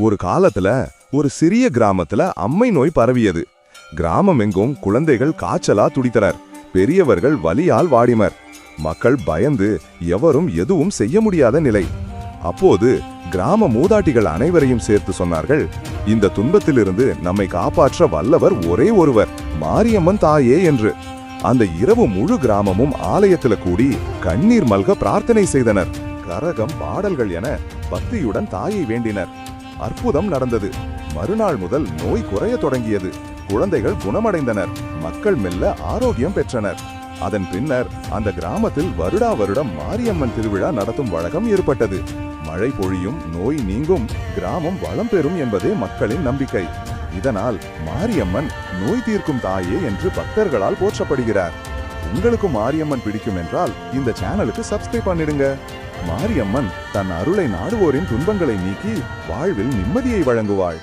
ஒரு காலத்துல ஒரு சிறிய கிராமத்துல அம்மை நோய் பரவியது. கிராமம் எங்கும் குழந்தைகள் காய்ச்சலா துடித்தனர். பெரியவர்கள் வலியால் வாடினர். மக்கள் பயந்து எவரும் எதுவும் செய்ய முடியாத நிலை. அப்போது கிராம மூதாட்டிகள் அனைவரையும் சேர்த்து சொன்னார்கள் இந்த துன்பத்திலிருந்து நம்மை காப்பாற்ற வல்லவர் ஒரே ஒருவர் மாரியம்மன் தாயே என்று. அந்த இரவு முழு கிராமமும் ஆலயத்துல கூடி கண்ணீர் மல்க பிரார்த்தனை செய்தனர். கரகம் பாடல்கள் என பக்தியுடன் தாயை வேண்டினர். அற்புதம் நடந்தது. மறுநாள் முதல் நோய் குறையத் தொடங்கியது. குழந்தைகள் குணமடைந்தனர். மக்கள் மெல்ல ஆரோக்கியம் பெற்றனர். அதன் பின்னர் அந்த கிராமத்தில் வருடா வருடம் மாரியம்மன் திருவிழா நடத்தும் வழக்கம் ஏற்பட்டது. மழை பொழியும் நோய் நீங்கும் கிராமம் வளம் பெறும் என்பதே மக்களின் நம்பிக்கை. இதனால் மாரியம்மன் நோய் தீர்க்கும் தாயே என்று பக்தர்களால் போற்றப்படுகிறார். உங்களுக்கு மாரியம்மன் பிடிக்கும் என்றால் இந்த சேனலுக்கு சப்ஸ்கிரைப் பண்ணிடுங்க. மாரியம்மன் தன் அருளை நாடுவோரின் துன்பங்களை நீக்கி வாழ்வில் நிம்மதியை வழங்குவாள்.